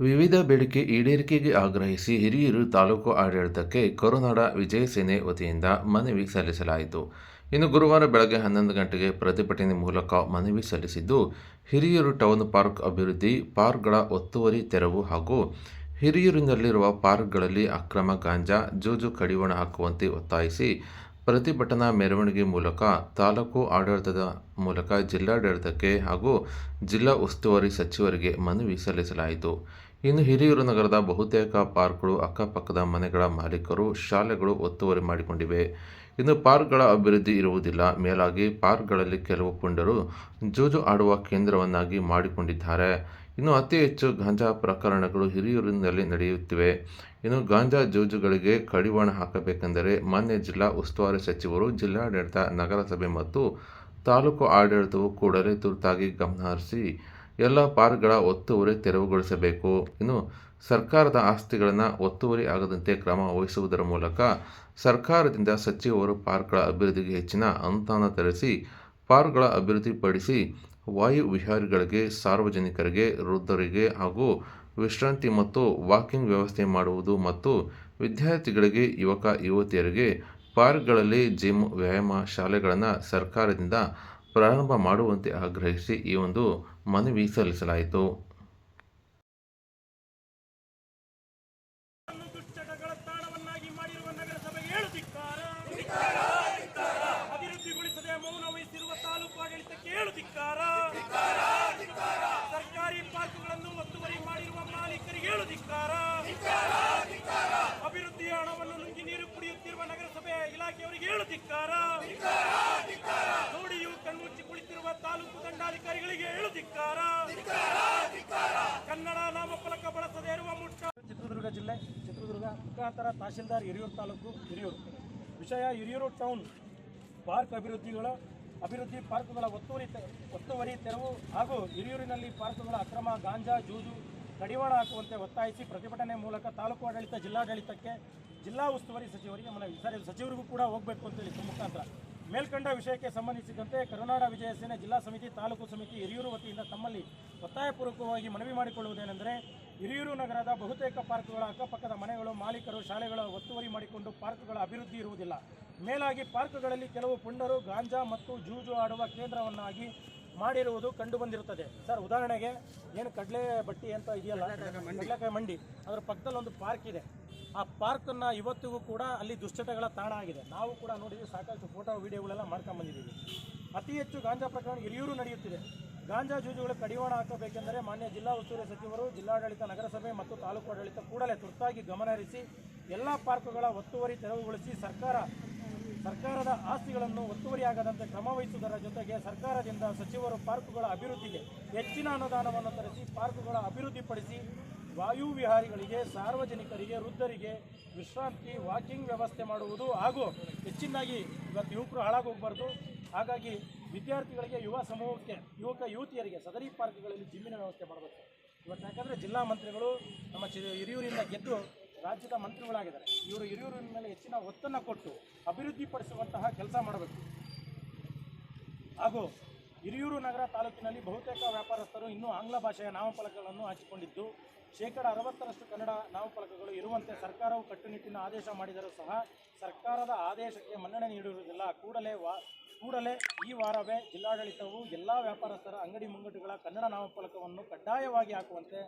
ವಿವಿಧ ಬೇಡಿಕೆ ಈಡೇರಿಕೆಗೆ ಆಗ್ರಹಿಸಿ ಹಿರಿಯೂರು ತಾಲೂಕು ಆಡಳಿತಕ್ಕೆ ಕರುನಾಡ ವಿಜಯ ಸೇನೆ ವತಿಯಿಂದ ಮನವಿ ಸಲ್ಲಿಸಲಾಯಿತು. ಇನ್ನು ಗುರುವಾರ ಬೆಳಗ್ಗೆ ಹನ್ನೊಂದು ಗಂಟೆಗೆ ಪ್ರತಿಭಟನೆ ಮೂಲಕ ಮನವಿ ಸಲ್ಲಿಸಿದ್ದು, ಹಿರಿಯೂರು ಟೌನ್ ಪಾರ್ಕ್ ಅಭಿವೃದ್ಧಿ, ಪಾರ್ಕ್ಗಳ ಒತ್ತುವರಿ ತೆರವು ಹಾಗೂ ಹಿರಿಯೂರಿನಲ್ಲಿರುವ ಪಾರ್ಕ್ಗಳಲ್ಲಿ ಅಕ್ರಮ ಗಾಂಜಾ, ಜೂಜು ಕಡಿವಾಣ ಹಾಕುವಂತೆ ಒತ್ತಾಯಿಸಿ ಪ್ರತಿಭಟನಾ ಮೆರವಣಿಗೆ ಮೂಲಕ ತಾಲೂಕು ಆಡಳಿತದ ಮೂಲಕ ಜಿಲ್ಲಾಡಳಿತಕ್ಕೆ ಹಾಗೂ ಜಿಲ್ಲಾ ಉಸ್ತುವಾರಿ ಸಚಿವರಿಗೆ ಮನವಿ ಸಲ್ಲಿಸಲಾಯಿತು. ಇನ್ನು ಹಿರಿಯೂರು ನಗರದ ಬಹುತೇಕ ಪಾರ್ಕ್ಗಳು ಅಕ್ಕಪಕ್ಕದ ಮನೆಗಳ ಮಾಲೀಕರು ಶಾಲೆಗಳು ಒತ್ತುವರಿ ಮಾಡಿಕೊಂಡಿವೆ. ಇನ್ನು ಪಾರ್ಕ್ಗಳ ಅಭಿವೃದ್ಧಿ ಇರುವುದಿಲ್ಲ. ಮೇಲಾಗಿ ಪಾರ್ಕ್ಗಳಲ್ಲಿ ಕೆಲವು ಪುಂಡರು ಜೂಜು ಆಡುವ ಕೇಂದ್ರವನ್ನಾಗಿ ಮಾಡಿಕೊಂಡಿದ್ದಾರೆ. ಇನ್ನು ಅತಿ ಹೆಚ್ಚು ಗಾಂಜಾ ಪ್ರಕರಣಗಳು ಹಿರಿಯೂರಿನಲ್ಲಿ ನಡೆಯುತ್ತಿವೆ. ಇನ್ನು ಗಾಂಜಾ ಜೂಜುಗಳಿಗೆ ಕಡಿವಾಣ ಹಾಕಬೇಕೆಂದರೆ ಮಾನ್ಯ ಜಿಲ್ಲಾ ಉಸ್ತುವಾರಿ ಸಚಿವರು, ಜಿಲ್ಲಾಡಳಿತ, ನಗರಸಭೆ ಮತ್ತು ತಾಲೂಕು ಆಡಳಿತವು ಕೂಡಲೇ ತುರ್ತಾಗಿ ಗಮನಹರಿಸಿ ಎಲ್ಲ ಪಾರ್ಕ್ಗಳ ಒತ್ತುವರಿ ತೆರವುಗೊಳಿಸಬೇಕು. ಇನ್ನು ಸರ್ಕಾರದ ಆಸ್ತಿಗಳನ್ನು ಒತ್ತುವರಿ ಆಗದಂತೆ ಕ್ರಮ ವಹಿಸುವುದರ ಮೂಲಕ ಸರ್ಕಾರದಿಂದ ಸಚಿವರು ಪಾರ್ಕ್ಗಳ ಅಭಿವೃದ್ಧಿಗೆ ಹೆಚ್ಚಿನ ಅನುದಾನ ತರಿಸಿ, ಪಾರ್ಕ್ಗಳ ಅಭಿವೃದ್ಧಿಪಡಿಸಿ ವಾಯು ವಿಹಾರಿಗಳಿಗೆ, ಸಾರ್ವಜನಿಕರಿಗೆ, ವೃದ್ಧರಿಗೆ ಹಾಗೂ ವಿಶ್ರಾಂತಿ ಮತ್ತು ವಾಕಿಂಗ್ ವ್ಯವಸ್ಥೆ ಮಾಡುವುದು ಮತ್ತು ವಿದ್ಯಾರ್ಥಿಗಳಿಗೆ, ಯುವಕ, ಯುವತಿಯರಿಗೆ ಪಾರ್ಕ್ಗಳಲ್ಲಿ ಜಿಮ್, ವ್ಯಾಯಾಮ ಶಾಲೆಗಳನ್ನು ಸರ್ಕಾರದಿಂದ ಪ್ರಾರಂಭ ಮಾಡುವಂತೆ ಆಗ್ರಹಿಸಿ ಈ ಒಂದು ಮನವಿ ಸಲ್ಲಿಸಲಾಯಿತು. ಜಿಲ್ಲೆ ಚಿತ್ರದುರ್ಗ ಮುಖಾಂತರ ತಹಶೀಲ್ದಾರ್ ಹಿರಿಯೂರು ತಾಲೂಕು ಹಿರಿಯೂರು. ವಿಷಯ ಹಿರಿಯೂರು ಟೌನ್ ಪಾರ್ಕ್ ಅಭಿವೃದ್ಧಿಗಳ, ಅಭಿವೃದ್ಧಿ ಪಾರ್ಕ್ಗಳ ಒತ್ತುವರಿ ಒತ್ತುವರಿ ತೆರವು ಹಾಗೂ ಹಿರಿಯೂರಿನಲ್ಲಿ ಪಾರ್ಕ್ಗಳ ಅಕ್ರಮ ಗಾಂಜಾ, ಜೂಜು, ಕಡಿವಾಣ ಹಾಕುವಂತೆ ಒತ್ತಾಯಿಸಿ ಪ್ರತಿಭಟನೆ ಮೂಲಕ ತಾಲೂಕು ಆಡಳಿತ ಜಿಲ್ಲಾಡಳಿತಕ್ಕೆ ಜಿಲ್ಲಾ ಉಸ್ತುವಾರಿ ಸಚಿವರಿಗೆ ಮನವಿ. ಸರಿ, ಸಚಿವರಿಗೂ ಕೂಡ ಹೋಗಬೇಕು ಅಂತೇಳಿ ಮುಖಾಂತರ. ಮೇಲ್ಕಂಡ ವಿಷಯಕ್ಕೆ ಸಂಬಂಧಿಸಿದಂತೆ ಕರುನಾಡ ವಿಜಯ ಸೇನೆ ಜಿಲ್ಲಾ ಸಮಿತಿ, ತಾಲೂಕು ಸಮಿತಿ ಹಿರಿಯೂರು ವತಿಯಿಂದ ತಮ್ಮಲ್ಲಿ ಒತ್ತಾಯಪೂರ್ವಕವಾಗಿ ಮನವಿ ಮಾಡಿಕೊಳ್ಳುವುದೇನೆಂದರೆ ಹಿರಿಯೂರು ನಗರದ ಬಹುತೇಕ ಪಾರ್ಕ್ಗಳ ಅಕ್ಕಪಕ್ಕದ ಮನೆಗಳು, ಮಾಲೀಕರು, ಶಾಲೆಗಳ ಒತ್ತುವರಿ ಮಾಡಿಕೊಂಡು ಪಾರ್ಕ್ಗಳ ಅಭಿವೃದ್ಧಿ ಇರುವುದಿಲ್ಲ. ಮೇಲಾಗಿ ಪಾರ್ಕ್ಗಳಲ್ಲಿ ಕೆಲವು ಪುಂಡರು, ಗಾಂಜಾ ಮತ್ತು ಜೂಜು ಆಡುವ ಕೇಂದ್ರವನ್ನಾಗಿ ಮಾಡಿರುವುದು ಕಂಡು ಬಂದಿರುತ್ತದೆ ಸರ್, ಉದಾಹರಣೆಗೆ ಏನು ಕಡಲೆ ಬಟ್ಟಿ ಅಂತ ಇದೆಯಲ್ಲ? ಕಡಲೆಕಾಯಿ ಮಂಡಿ. ಅದರ ಪಕ್ಕದಲ್ಲಿ ಒಂದು ಪಾರ್ಕ್ ಇದೆ. ಆ ಪಾರ್ಕನ್ನು ಇವತ್ತಿಗೂ ಕೂಡ ಅಲ್ಲಿ ದುಶ್ಚಟಗಳ ತಾಣ ಆಗಿದೆ. ನಾವು ಕೂಡ ನೋಡಿದ್ವಿ, ಸಾಕಷ್ಟು ಫೋಟೋ, ವಿಡಿಯೋಗಳೆಲ್ಲ ಮಾಡ್ಕೊಂಡು ಬಂದಿದ್ದೀವಿ. ಅತಿ ಹೆಚ್ಚು ಗಾಂಜಾ ಪ್ರಕರಣ ಹಿರಿಯೂರು ನಡೆಯುತ್ತಿದೆ. ಗಾಂಜಾ ಜೂಜುಗಳು ಕಡಿವಾಣ ಹಾಕಬೇಕೆಂದರೆ ಮಾನ್ಯ ಜಿಲ್ಲಾ ಉಸ್ತುವಾರಿ ಸಚಿವರು, ಜಿಲ್ಲಾಡಳಿತ, ನಗರಸಭೆ ಮತ್ತು ತಾಲೂಕು ಆಡಳಿತ ಕೂಡಲೇ ತುರ್ತಾಗಿ ಗಮನಹರಿಸಿ ಎಲ್ಲ ಪಾರ್ಕ್ಗಳ ಒತ್ತುವರಿ ತೆರವುಗೊಳಿಸಿ ಸರ್ಕಾರ, ಸರ್ಕಾರದ ಆಸ್ತಿಗಳನ್ನು ಒತ್ತುವರಿಯಾಗದಂತೆ ಕ್ರಮ ವಹಿಸುವುದರ ಜೊತೆಗೆ ಸರ್ಕಾರದಿಂದ ಸಚಿವರು ಪಾರ್ಕ್ಗಳ ಅಭಿವೃದ್ಧಿಗೆ ಹೆಚ್ಚಿನ ಅನುದಾನವನ್ನು ತರಿಸಿ ಪಾರ್ಕ್ಗಳ ಅಭಿವೃದ್ಧಿಪಡಿಸಿ ವಾಯುವಿಹಾರಿಗಳಿಗೆ, ಸಾರ್ವಜನಿಕರಿಗೆ, ವೃದ್ಧರಿಗೆ ವಿಶ್ರಾಂತಿ, ವಾಕಿಂಗ್ ವ್ಯವಸ್ಥೆ ಮಾಡುವುದು ಹಾಗೂ ಹೆಚ್ಚಿನಾಗಿ ಇವತ್ತು ಯುವಕರು ಹಾಳಾಗೋಗ್ಬಾರ್ದು. ಹಾಗಾಗಿ ವಿದ್ಯಾರ್ಥಿಗಳಿಗೆ ಯುವ ಸಮೂಹಕ್ಕೆ, ಯುವಕ ಯುವತಿಯರಿಗೆ, ಸದರಿ ಪಾರ್ಕ್ಗಳಲ್ಲಿ ಜಿಮ್ಮಿನ ವ್ಯವಸ್ಥೆ ಮಾಡಬೇಕು. ಇವತ್ತು ಯಾಕಂದರೆ ಜಿಲ್ಲಾ ಮಂತ್ರಿಗಳು ನಮ್ಮ ಚಿ, ಹಿರಿಯೂರಿಂದ ಗೆದ್ದು ರಾಜ್ಯದ ಮಂತ್ರಿಗಳಾಗಿದ್ದಾರೆ. ಇವರು ಹಿರಿಯೂರಿನ ಮೇಲೆ ಹೆಚ್ಚಿನ ಒತ್ತನ್ನು ಕೊಟ್ಟು ಅಭಿವೃದ್ಧಿಪಡಿಸುವಂತಹ ಕೆಲಸ ಮಾಡಬೇಕು. ಹಾಗೂ ಹಿರಿಯೂರು ನಗರ ತಾಲೂಕಿನಲ್ಲಿ ಬಹುತೇಕ ವ್ಯಾಪಾರಸ್ಥರು ಇನ್ನೂ ಆಂಗ್ಲ ಭಾಷೆಯ ನಾಮಫಲಕಗಳನ್ನು ಹಾಕಿಕೊಂಡಿದ್ದು ಶೇಕಡ ಅರವತ್ತರಷ್ಟು ಕನ್ನಡ ನಾಮಫಲಕಗಳು ಇರುವಂತೆ ಸರ್ಕಾರವು ಕಟ್ಟುನಿಟ್ಟಿನ ಆದೇಶ ಮಾಡಿದರೂ ಸಹ ಸರ್ಕಾರದ ಆದೇಶಕ್ಕೆ ಮನ್ನಣೆ ನೀಡಿರುವುದಿಲ್ಲ. ಕೂಡಲೇ ವಾ ಕೂಡಲೇ ಈ ವಾರವೇ ಜಿಲ್ಲಾಡಳಿತವು ಎಲ್ಲ ವ್ಯಾಪಾರಸ್ಥರ ಅಂಗಡಿ ಮುಂಗಟ್ಟುಗಳ ಕನ್ನಡ ನಾಮಫಲಕವನ್ನು ಕಡ್ಡಾಯವಾಗಿ ಹಾಕುವಂತೆ